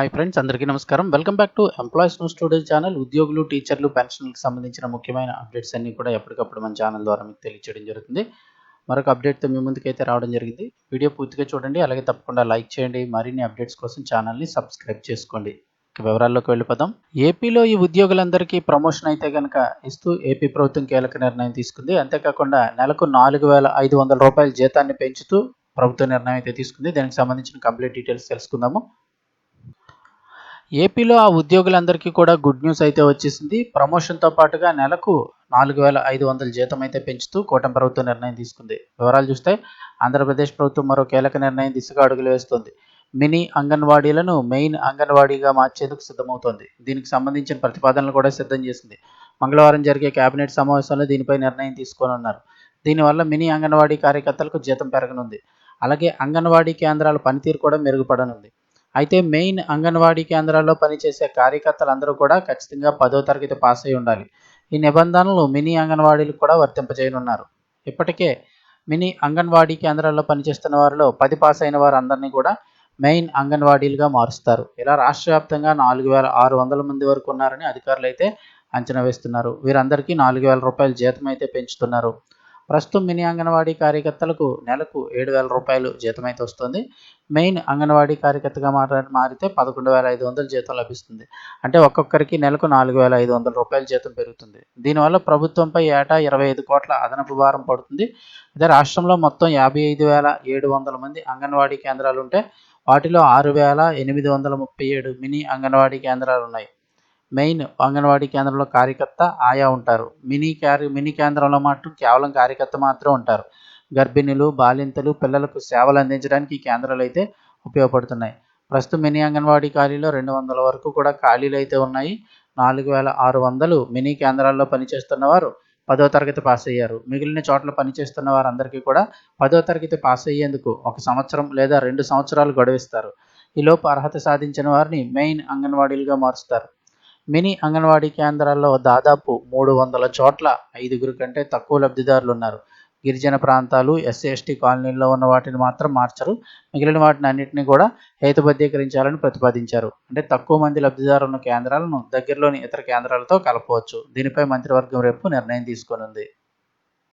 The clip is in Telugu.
హాయ్ ఫ్రెండ్స్ అందరికీ నమస్కారం. Welcome back to employees news student channel ఉద్యోగులు టీచర్లు పెన్షన్లకు సంబంధించిన ముఖ్యమైన అప్డేట్స్ అన్నీ కూడా ఎప్పటికప్పుడు మన ఛానల్ ద్వారా మీకు తెలియచేయడం జరుగుతుంది. మరొక అప్డేట్తో మీ ముందుకైతే రావడం జరిగింది. వీడియో పూర్తిగా చూడండి. అలాగే తప్పకుండా లైక్ చేయండి. మరిన్ని అప్డేట్స్ కోసం ఛానల్ని సబ్స్క్రైబ్ చేసుకోండి. ఇక వివరాల్లోకి వెళ్ళిపోదాం. ఏపీలో ఈ ఉద్యోగులందరికీ ప్రమోషన్ అయితే కనుక ఇస్తూ ఏపీ ప్రభుత్వం కీలక నిర్ణయం తీసుకుంది. అంతేకాకుండా నెలకు నాలుగు వేల ఐదు వందల రూపాయల జీతాన్ని పెంచుతూ ప్రభుత్వ నిర్ణయం అయితే తీసుకుంది. దానికి సంబంధించిన కంప్లీట్ డీటెయిల్స్ తెలుసుకుందాము. ఏపీలో ఆ ఉద్యోగులందరికీ కూడా గుడ్ న్యూస్ అయితే వచ్చేసింది. ప్రమోషన్తో పాటుగా నెలకు నాలుగు వేల ఐదు వందల జీతం అయితే పెంచుతూ కూటమి ప్రభుత్వం నిర్ణయం తీసుకుంది. వివరాలు చూస్తే ఆంధ్రప్రదేశ్ ప్రభుత్వం మరో కీలక నిర్ణయం దిశగా అడుగులు వేస్తుంది. మినీ అంగన్వాడీలను మెయిన్ అంగన్వాడీగా మార్చేందుకు సిద్ధమవుతోంది. దీనికి సంబంధించిన ప్రతిపాదనలు కూడా సిద్ధం చేసింది. మంగళవారం జరిగే కేబినెట్ సమావేశంలో దీనిపై నిర్ణయం తీసుకోనున్నారు. దీనివల్ల మినీ అంగన్వాడీ కార్యకర్తలకు జీతం పెరగనుంది. అలాగే అంగన్వాడీ కేంద్రాల పనితీరు కూడా మెరుగుపడనుంది. అయితే మెయిన్ అంగన్వాడీ కేంద్రాల్లో పనిచేసే కార్యకర్తలందరూ కూడా ఖచ్చితంగా పదో తరగతి పాస్ అయి ఉండాలి. ఈ నిబంధనలు మినీ అంగన్వాడీలకు కూడా వర్తింపజేయనున్నారు. ఇప్పటికే మినీ అంగన్వాడీ కేంద్రాల్లో పనిచేస్తున్న వారిలో పది పాస్ అయిన వారందరినీ కూడా మెయిన్ అంగన్వాడీలుగా మారుస్తారు. ఇలా రాష్ట్ర వ్యాప్తంగా నాలుగు వేల ఆరు వందల మంది వరకు ఉన్నారని అధికారులు అయితే అంచనా వేస్తున్నారు. వీరందరికీ నాలుగు వేల రూపాయల జీతం అయితే పెంచుతున్నారు. ప్రస్తుతం మినీ అంగన్వాడీ కార్యకర్తలకు నెలకు ఏడు వేల రూపాయలు జీతం అయితే వస్తుంది. మెయిన్ అంగన్వాడీ కార్యకర్తగా మారా మారితే పదకొండు వేల ఐదు వందల జీతం లభిస్తుంది. అంటే ఒక్కొక్కరికి నెలకు నాలుగు వేల ఐదు వందల రూపాయల జీతం పెరుగుతుంది. దీనివల్ల ప్రభుత్వంపై ఏటా ఇరవై ఐదు కోట్ల అదనపు భారం పడుతుంది. అదే రాష్ట్రంలో మొత్తం యాభై ఐదు వేల ఏడు వందల మంది అంగన్వాడీ కేంద్రాలు ఉంటే వాటిలో ఆరు వేల ఎనిమిది వందల ముప్పై ఏడు మినీ అంగన్వాడీ కేంద్రాలు ఉన్నాయి. మెయిన్ అంగన్వాడీ కేంద్రంలో కార్యకర్త ఆయా ఉంటారు. మినీ క్యారి మినీ కేంద్రంలో మాత్రం కేవలం కార్యకర్త మాత్రం ఉంటారు. గర్భిణులు బాలింతలు పిల్లలకు సేవలు అందించడానికి ఈ కేంద్రాలు అయితే ఉపయోగపడుతున్నాయి. ప్రస్తుతం మినీ అంగన్వాడీ ఖాళీలో రెండు వందల వరకు కూడా ఖాళీలు అయితే ఉన్నాయి. నాలుగు వేల ఆరు వందలు మినీ కేంద్రాల్లో పనిచేస్తున్న వారు పదో తరగతి పాస్ అయ్యారు. మిగిలిన చోట్ల పనిచేస్తున్న వారందరికీ కూడా పదో తరగతి పాస్ అయ్యేందుకు ఒక సంవత్సరం లేదా రెండు సంవత్సరాలు గడువిస్తారు. ఈలోపు అర్హత సాధించిన వారిని మెయిన్ అంగన్వాడీలుగా మారుస్తారు. మినీ అంగన్వాడీ కేంద్రాల్లో దాదాపు మూడు వందల చోట్ల ఐదుగురు కంటే తక్కువ లబ్ధిదారులు ఉన్నారు. గిరిజన ప్రాంతాలు ఎస్సీ ఎస్టీ కాలనీల్లో ఉన్న వాటిని మాత్రం మార్చరు. మిగిలిన వాటిని అన్నింటినీ కూడా హేతుబద్ధీకరించాలని ప్రతిపాదించారు. అంటే తక్కువ మంది లబ్ధిదారులు ఉన్న కేంద్రాలను దగ్గరలోని ఇతర కేంద్రాలతో కలపవచ్చు. దీనిపై మంత్రివర్గం రేపు నిర్ణయం తీసుకోనుంది.